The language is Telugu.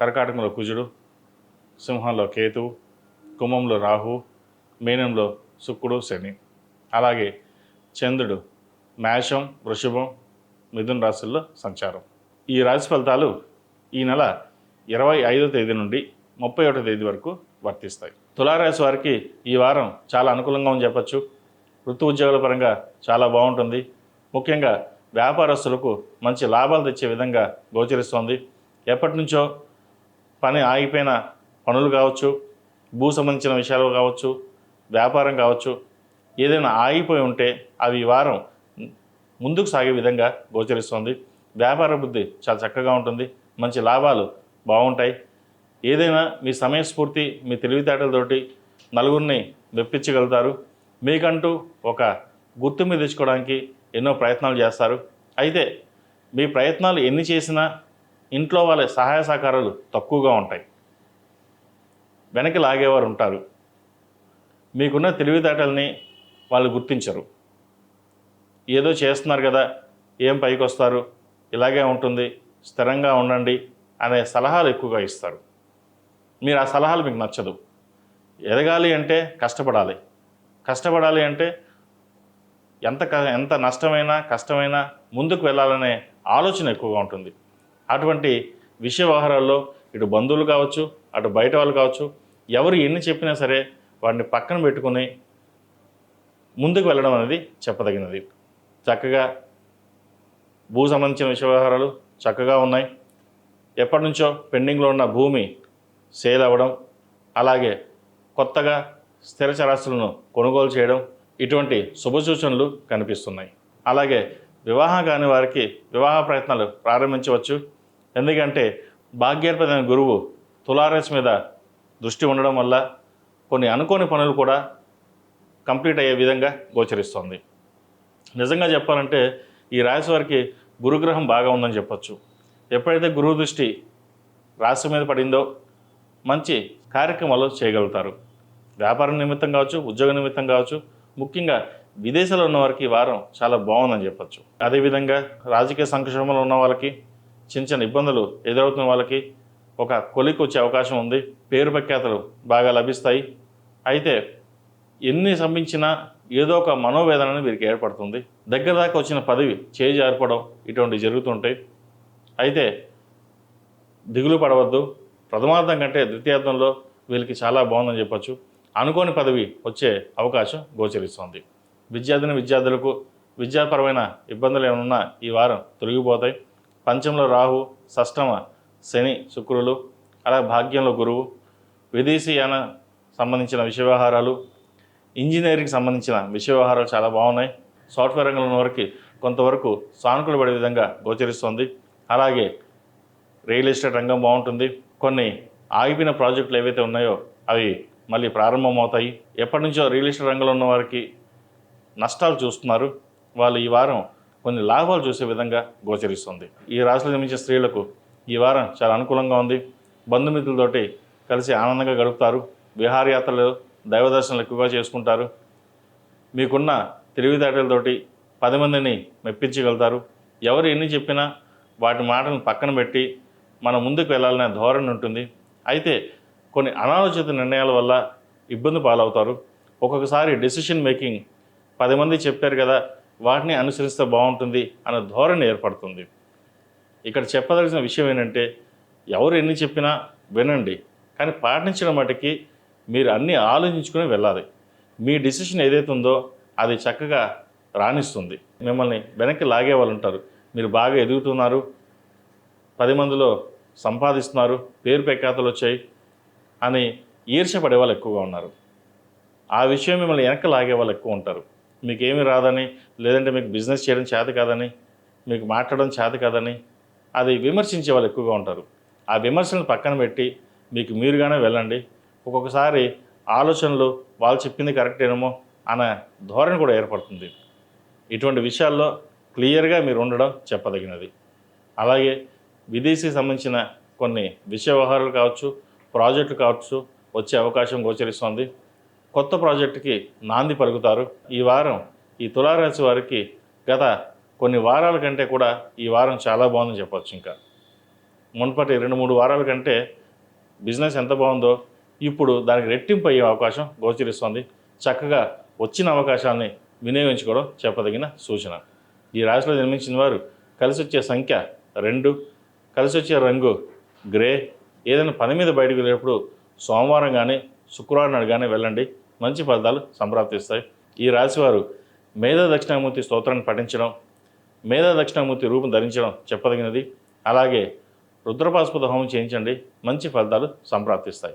కర్కాటకంలో కుజుడు సింహంలో కేతు కుంభంలో రాహు మీనంలో శుక్రుడు శని. అలాగే చంద్రుడు మేషం వృషభం మిథున రాశుల్లో సంచారం. ఈ రాశి ఫలితాలు ఈ నెల ఇరవై ఐదో తేదీ నుండి ముప్పై ఒకటో తేదీ వరకు వర్తిస్తాయి. తులారాశి వారికి ఈ వారం చాలా అనుకూలంగా అని చెప్పచ్చు. వృత్తి ఉద్యోగాల పరంగా చాలా బాగుంటుంది. ముఖ్యంగా వ్యాపారస్తులకు మంచి లాభాలు తెచ్చే విధంగా గోచరిస్తోంది. ఎప్పటి నుంచో పని ఆగిపోయిన పనులు కావచ్చు భూ సంబంధించిన విషయాలు కావచ్చు వ్యాపారం కావచ్చు ఏదైనా ఆగిపోయి ఉంటే అవి వారం ముందుకు సాగే విధంగా గోచరిస్తుంది. వ్యాపార బుద్ధి చాలా చక్కగా ఉంటుంది. మంచి లాభాలు బాగుంటాయి. ఏదైనా మీ సమయస్ఫూర్తి మీ తెలివితేటలతోటి నలుగురిని మెప్పించగలుగుతారు. మీకంటూ ఒక గుర్తింపు తెచ్చుకోవడానికి ఎన్నో ప్రయత్నాలు చేస్తారు. అయితే మీ ప్రయత్నాలు ఎన్ని చేసినా ఇంట్లో వాళ్ళ సహాయ సహకారాలు తక్కువగా ఉంటాయి. వెనక్కి లాగేవారు ఉంటారు. మీకున్న తెలివితేటల్ని వాళ్ళు గుర్తించరు. ఏదో చేస్తున్నారు కదా ఏం పైకి వస్తారు ఇలాగే ఉంటుంది స్థిరంగా ఉండండి అనే సలహాలు ఎక్కువగా ఇస్తారు. మీరు ఆ సలహాలు మీకు నచ్చదు. ఎదగాలి అంటే కష్టపడాలి. కష్టపడాలి అంటే ఎంత క ఎంత నష్టమైనా కష్టమైనా ముందుకు వెళ్ళాలనే ఆలోచన ఎక్కువగా ఉంటుంది. అటువంటి విషయ వ్యవహారాల్లో ఇటు బంధువులు కావచ్చు అటు బయట వాళ్ళు కావచ్చు ఎవరు ఎన్ని చెప్పినా సరే వాడిని పక్కన పెట్టుకుని ముందుకు వెళ్ళడం అనేది చెప్పదగినది. చక్కగా భూ సంబంధించిన విషయ వ్యవహారాలు చక్కగా ఉన్నాయి. ఎప్పటి నుంచో పెండింగ్లో ఉన్న భూమి సేల్ అవ్వడం అలాగే కొత్తగా స్థిర చరాస్తులను కొనుగోలు చేయడం ఇటువంటి శుభ సూచనలు కనిపిస్తున్నాయి. అలాగే వివాహం కాని వారికి వివాహ ప్రయత్నాలు ప్రారంభించవచ్చు. ఎందుకంటే భాగ్యాధిపతి గురువు తులారస్ మీద దృష్టి ఉండడం వల్ల కొన్ని అనుకోని పనులు కూడా కంప్లీట్ అయ్యే విధంగా గోచరిస్తుంది. నిజంగా చెప్పాలంటే ఈ రాశి వారికి గురుగ్రహం బాగా ఉందని చెప్పొచ్చు. ఎప్పుడైతే గురువు దృష్టి రాశి మీద పడిందో మంచి కార్యక్రమాలు చేయగలుగుతారు. వ్యాపారం నిమిత్తం కావచ్చు ఉద్యోగ నిమిత్తం కావచ్చు ముఖ్యంగా విదేశాల్లో ఉన్న వారికి వారం చాలా బాగుందని చెప్పొచ్చు. అదేవిధంగా రాజకీయ సంక్షేమంలో ఉన్న వాళ్ళకి చిన్న చిన్న ఇబ్బందులు ఎదురవుతున్న వాళ్ళకి ఒక కొలికి వచ్చే అవకాశం ఉంది. పేరు ప్రఖ్యాతలు బాగా లభిస్తాయి. అయితే ఎన్ని సంభించినా ఏదో ఒక మనోవేదన వీరికి ఏర్పడుతుంది. దగ్గర దాకా వచ్చిన పదవి చేయి జారిపడం ఇటువంటివి జరుగుతుంటాయి. అయితే దిగులు పడవద్దు. ప్రథమార్థం కంటే ద్వితీయార్థంలో వీళ్ళకి చాలా బాగుందని చెప్పొచ్చు. అనుకోని పదవి వచ్చే అవకాశం గోచరిస్తుంది. విద్యార్థిని విద్యార్థులకు విద్యాపరమైన ఇబ్బందులు ఏమైనా ఈ వారం తొలగిపోతాయి. పంచంలో రాహు షష్టమ శని శుక్రులు అలా భాగ్యంలో గురువు విదేశీయాన సంబంధించిన విషయ వ్యవహారాలు ఇంజనీరింగ్కి సంబంధించిన విషయ వ్యవహారాలు చాలా బాగున్నాయి. సాఫ్ట్వేర్ రంగంలో ఉన్న వారికి కొంతవరకు సానుకూలు పడే విధంగా గోచరిస్తుంది. అలాగే రియల్ ఎస్టేట్ రంగం బాగుంటుంది. కొన్ని ఆగిపోయిన ప్రాజెక్టులు ఏవైతే ఉన్నాయో అవి మళ్ళీ ప్రారంభమవుతాయి. ఎప్పటి నుంచో రియల్ ఎస్టేట్ రంగంలో ఉన్న వారికి నష్టాలు చూస్తున్నారు. వాళ్ళు ఈ వారం కొన్ని లాభాలు చూసే విధంగా గోచరిస్తుంది. ఈ రాశిలో జన్మించే స్త్రీలకు ఈ వారం చాలా అనుకూలంగా ఉంది. బంధుమిత్రులతోటి కలిసి ఆనందంగా గడుపుతారు. విహారయాత్రలు దైవదర్శనాలు ఎక్కువగా చేసుకుంటారు. మీకున్న తెలివితేటలతోటి పది మందిని మెప్పించగలుగుతారు. ఎవరు ఎన్ని చెప్పినా వాటి మాటలను పక్కన పెట్టి మనం ముందుకు వెళ్ళాలనే ధోరణి ఉంటుంది. అయితే కొన్ని అనాలోచిత నిర్ణయాల వల్ల ఇబ్బంది పాలవుతారు. ఒక్కొక్కసారి డెసిషన్ మేకింగ్ పది మంది చెప్పారు కదా వాటిని అనుసరిస్తే బాగుంటుంది అనే ధోరణి ఏర్పడుతుంది. ఇక్కడ చెప్పదలసిన విషయం ఏంటంటే ఎవరు ఎన్ని చెప్పినా వినండి కానీ పాటించడం మటుకి మీరు అన్నీ ఆలోచించుకుని వెళ్ళాలి. మీ డిసిషన్ ఏదైతే ఉందో అది చక్కగా రాణిస్తుంది. మిమ్మల్ని వెనక్కి లాగే వాళ్ళు ఉంటారు. మీరు బాగా ఎదుగుతున్నారు పది మందిలో సంపాదిస్తున్నారు పేరు పెక్కాతలు వచ్చాయి అని ఈర్షపడే వాళ్ళు ఎక్కువగా ఉన్నారు. ఆ విషయం మిమ్మల్ని వెనక్కి లాగే వాళ్ళు ఎక్కువ ఉంటారు. మీకు ఏమి రాదని లేదంటే మీకు బిజినెస్ చేయడం చేత కాదని మీకు మాట్లాడడం చేత కాదని అది విమర్శించే వాళ్ళు ఎక్కువగా ఉంటారు. ఆ విమర్శలను పక్కన పెట్టి మీకు మీరుగానే వెళ్ళండి. ఒక్కొక్కసారి ఆలోచనలు వాళ్ళు చెప్పింది కరెక్టేనేమో అన్న ధోరణి కూడా ఏర్పడుతుంది. ఇటువంటి విషయాల్లో క్లియర్గా మీరు ఉండడం చెప్పదగినది. అలాగే విదేశీ సంబంధించిన కొన్ని విషయ వ్యవహారాలు కావచ్చు ప్రాజెక్టులు కావచ్చు వచ్చే అవకాశం గోచరిస్తోంది. కొత్త ప్రాజెక్టుకి నాంది పలుకుతారు. ఈ వారం ఈ తులారాశి వారికి గత కొన్ని వారాల కంటే కూడా ఈ వారం చాలా బాగుందని చెప్పొచ్చు ఇంకా. మునుపటి రెండు మూడు వారాల కంటే బిజినెస్ ఎంత బాగుందో ఇప్పుడు దానికి రెట్టింపు అయ్యే అవకాశం గోచరిస్తోంది. చక్కగా వచ్చిన అవకాశాన్ని వినియోగించుకోవడం చెప్పదగిన సూచన. ఈ రాశిలో జన్మించిన వారు కలిసి వచ్చే సంఖ్య రెండు. కలిసి వచ్చే రంగు గ్రే. ఏదైనా పని మీద బయటకు వెళ్ళేటప్పుడు సోమవారం కానీ శుక్రవారం నాడు కానీ వెళ్ళండి. మంచి ఫలితాలు సంప్రాప్తిస్తాయి. ఈ రాశివారు మేధా దక్షిణామూర్తి స్తోత్రాన్ని పఠించడం మేధా దక్షిణామూర్తి రూపం ధరించడం చెప్పదగినది. అలాగే రుద్రపాస్పద హోమం చేయించండి. మంచి ఫలితాలు సంప్రాప్తిస్తాయి.